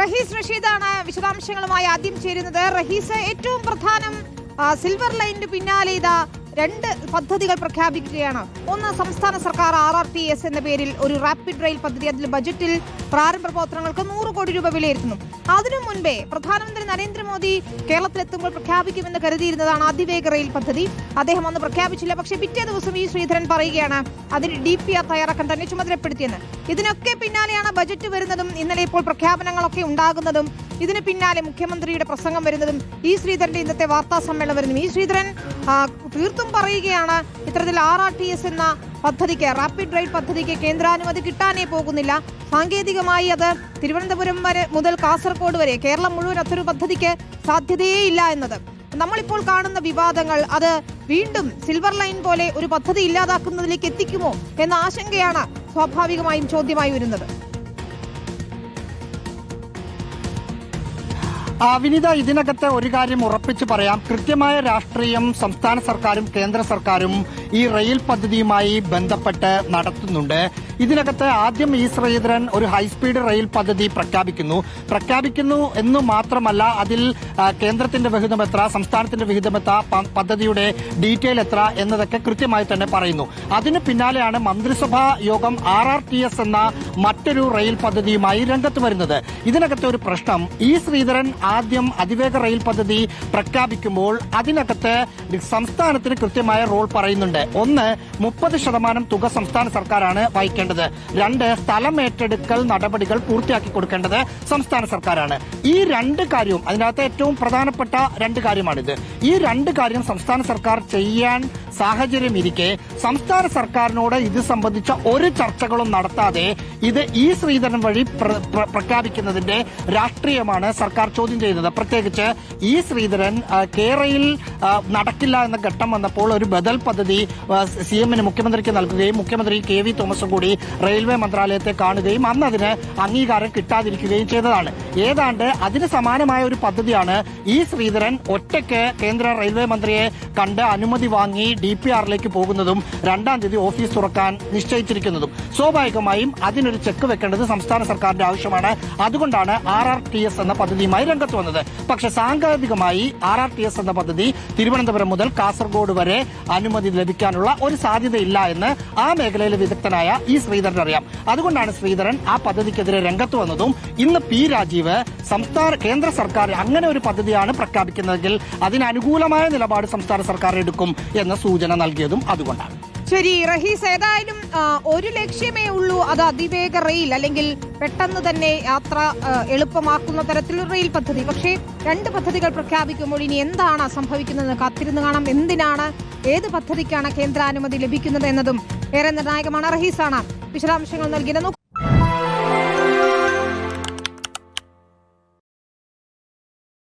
റഹീസ് റഷീദാണ് വിശദാംശങ്ങളുമായി ആദ്യം ചേരുന്നത്. റഹീസ് ഏറ്റവും പ്രധാനം സിൽവർ ലൈനിന് പിന്നാലെ ഇതാ രണ്ട് പദ്ധതികൾ പ്രഖ്യാപിക്കുകയാണ്. ഒന്ന് സംസ്ഥാന സർക്കാർ ആർ ആർ ടി എസ് എന്ന പേരിൽ ഒരു റാപ്പിഡ് റെയിൽ പദ്ധതി. അതിൽ ബജറ്റിൽ പ്രാരംഭ പ്രവർത്തനങ്ങൾക്ക് നൂറ് കോടി രൂപ വിലയിരുത്തുന്നു. അതിനു മുൻപേ പ്രധാനമന്ത്രി നരേന്ദ്രമോദി കേരളത്തിലെത്തുമ്പോൾ പ്രഖ്യാപിക്കുമെന്ന് കരുതിയിരുന്നതാണ് അതിവേഗ റെയിൽ പദ്ധതി. അദ്ദേഹം അന്ന് പ്രഖ്യാപിച്ചില്ല. പക്ഷേ പിറ്റേ ദിവസം ഈ ശ്രീധരൻ പറയുകയാണ് അതിന് ഡി പി ആർ തയ്യാറാക്കാൻ തന്നെ ചുമതലപ്പെടുത്തിയെന്ന്. ഇതിനൊക്കെ പിന്നാലെയാണ് ബജറ്റ് വരുന്നതും ഇന്നലെ ഇപ്പോൾ പ്രഖ്യാപനങ്ങളൊക്കെ ഉണ്ടാകുന്നതും ഇതിന് പിന്നാലെ മുഖ്യമന്ത്രിയുടെ പ്രസംഗം വരുന്നതും ഈ ശ്രീധരന്റെ ഇന്നത്തെ വാർത്താ സമ്മേളനം വരുന്നതും ഈ ശ്രീധരൻ തീർത്തും പറയുകയാണ് ഇത്തരത്തിൽ ആർ ആർ ടി എസ് എന്ന പദ്ധതിക്ക് റാപ്പിഡ് റൈഡ് പദ്ധതിക്ക് കേന്ദ്രാനുമതി കിട്ടാനേ പോകുന്നില്ല. സാങ്കേതികമായി അത് തിരുവനന്തപുരം വരെ മുതൽ കാസർഗോഡ് വരെ കേരളം മുഴുവൻ അത്തൊരു പദ്ധതിക്ക് സാധ്യതയേ ഇല്ല എന്നത്. നമ്മളിപ്പോൾ കാണുന്ന വിവാദങ്ങൾ അത് വീണ്ടും സിൽവർ ലൈൻ പോലെ ഒരു പദ്ധതി ഇല്ലാതാക്കുന്നതിലേക്ക് എത്തിക്കുമോ എന്ന ആശങ്കയാണ് സ്വാഭാവികമായും ചോദ്യമായി വരുന്നത്. വിനിത ഇതിനകത്ത് ഒരു കാര്യം ഉറപ്പിച്ച് പറയാം. കൃത്യമായ രാഷ്ട്രീയം സംസ്ഥാന സർക്കാരും കേന്ദ്ര സർക്കാരും ഈ റെയിൽ പദ്ധതിയുമായി ബന്ധപ്പെട്ട് നടത്തുന്നുണ്ട്. ഇതിനകത്ത് ആദ്യം ഈ ശ്രീധരൻ ഒരു ഹൈസ്പീഡ് റെയിൽ പദ്ധതി പ്രഖ്യാപിക്കുന്നു. പ്രഖ്യാപിക്കുന്നു എന്ന് മാത്രമല്ല അതിൽ കേന്ദ്രത്തിന്റെ വിഹിതം എത്ര സംസ്ഥാനത്തിന്റെ വിഹിതം എത്ര പ- പദ്ധതിയുടെ ഡീറ്റെയിൽ എത്ര എന്നതൊക്കെ കൃത്യമായി തന്നെ പറയുന്നു. അതിന് പിന്നാലെയാണ് മന്ത്രിസഭാ യോഗം ആർ ആർ ടി എസ് എന്ന മറ്റൊരു റെയിൽ പദ്ധതിയുമായി രംഗത്ത് വരുന്നത്. ഇതിനകത്തെ ഒരു പ്രശ്നം ഈ ശ്രീധരൻ ആദ്യം അതിവേഗ റെയിൽ പദ്ധതി പ്രഖ്യാപിക്കുമ്പോൾ അതിനകത്ത് സംസ്ഥാനത്തിന് കൃത്യമായ റോൾ പറയുന്നുണ്ട്. ഒന്ന് മുപ്പത് ശതമാനം തുക സംസ്ഥാന സർക്കാരാണ് വഹിക്കേണ്ടത്. രണ്ട് സ്ഥലം ഏറ്റെടുക്കൽ നടപടികൾ പൂർത്തിയാക്കി കൊടുക്കേണ്ടത് സംസ്ഥാന സർക്കാരാണ്. ഈ രണ്ട് കാര്യവും അതിനകത്ത് ഏറ്റവും പ്രധാനപ്പെട്ട രണ്ട് കാര്യമാണിത്. ഈ രണ്ട് കാര്യം സംസ്ഥാന സർക്കാർ ചെയ്യാൻ സാഹചര്യം ഇരിക്കെ സംസ്ഥാന സർക്കാരിനോട് ഇത് സംബന്ധിച്ച ഒരു ചർച്ചകളും നടത്താതെ ഇത് ഈ ശ്രീധരൻ വഴി പ്ര- പ്ര- പ്രഖ്യാപിക്കുന്നതിന്റെ രാഷ്ട്രീയമാണ് സർക്കാർ ചോദ്യം ചെയ്യുന്നത്. പ്രത്യേകിച്ച് ഈ ശ്രീധരൻ കേരളയിൽ നടക്കില്ല എന്ന ഘട്ടം വന്നപ്പോൾ ഒരു ബദൽ പദ്ധതി സി എമ്മിന് മുഖ്യമന്ത്രിക്ക് നൽകുകയും മുഖ്യമന്ത്രി കെ വി തോമസും കൂടി റെയിൽവേ മന്ത്രാലയത്തെ കാണുകയും അന്ന് അതിന് അംഗീകാരം കിട്ടാതിരിക്കുകയും ചെയ്തതാണ്. ഏതാണ്ട് അതിന് സമാനമായ ഒരു പദ്ധതിയാണ് ഈ ശ്രീധരൻ ഒറ്റയ്ക്ക് കേന്ദ്ര റെയിൽവേ മന്ത്രിയെ കണ്ട് അനുമതി വാങ്ങി ഡി പി ആറിലേക്ക് പോകുന്നതും രണ്ടാം തീയതി ഓഫീസ് തുറക്കാൻ നിശ്ചയിച്ചിരിക്കുന്നതും. സ്വാഭാവികമായും അതിനൊരു ചെക്ക് വെക്കേണ്ടത് സംസ്ഥാന സർക്കാരിന്റെ ആവശ്യമാണ്. അതുകൊണ്ടാണ് ആർ ആർ ടി എസ് എന്ന പദ്ധതിയുമായി രംഗത്ത് വന്നത്. പക്ഷേ സാങ്കേതികമായി ആർ ആർ ടി എസ് എന്ന പദ്ധതി തിരുവനന്തപുരം മുതൽ കാസർഗോഡ് വരെ അനുമതി ലഭിക്കാനുള്ള ഒരു സാധ്യതയില്ല എന്ന് ആ മേഖലയിലെ വിദഗ്ധനായ ഈ ശ്രീധരൻ അറിയാം. അതുകൊണ്ടാണ് ശ്രീധരൻ ആ പദ്ധതിക്കെതിരെ രംഗത്ത് വന്നതും ഇന്ന് പി രാജീവ് സംസ്ഥാന കേന്ദ്ര സർക്കാർ അങ്ങനെ ഒരു പദ്ധതിയാണ് പ്രഖ്യാപിക്കുന്നതെങ്കിൽ അതിനനുകൂലമായ നിലപാട് സംസ്ഥാന സർക്കാർ എടുക്കും എന്ന സൂചന നൽകിയതും അതുകൊണ്ടാണ്. ശരി റഹീസ് ഏതായാലും ഒരു ലക്ഷ്യമേ ഉള്ളൂ. അത് അതിവേഗ റെയിൽ അല്ലെങ്കിൽ പെട്ടെന്ന് തന്നെ യാത്ര എളുപ്പമാക്കുന്ന തരത്തിലുള്ള റെയിൽ പദ്ധതി. പക്ഷേ രണ്ട് പദ്ധതികൾ പ്രഖ്യാപിക്കുമ്പോൾ ഇനി എന്താണ് സംഭവിക്കുന്നത് കാത്തിരുന്ന് കാണാം. എന്തിനാണ് ഏത് പദ്ധതിക്കാണ് കേന്ദ്രാനുമതി ലഭിക്കുന്നത് എന്നതും ഏറെ നിർണായകമാണ്. റഹീസാണ് വിശദാംശങ്ങൾ നൽകിയത്.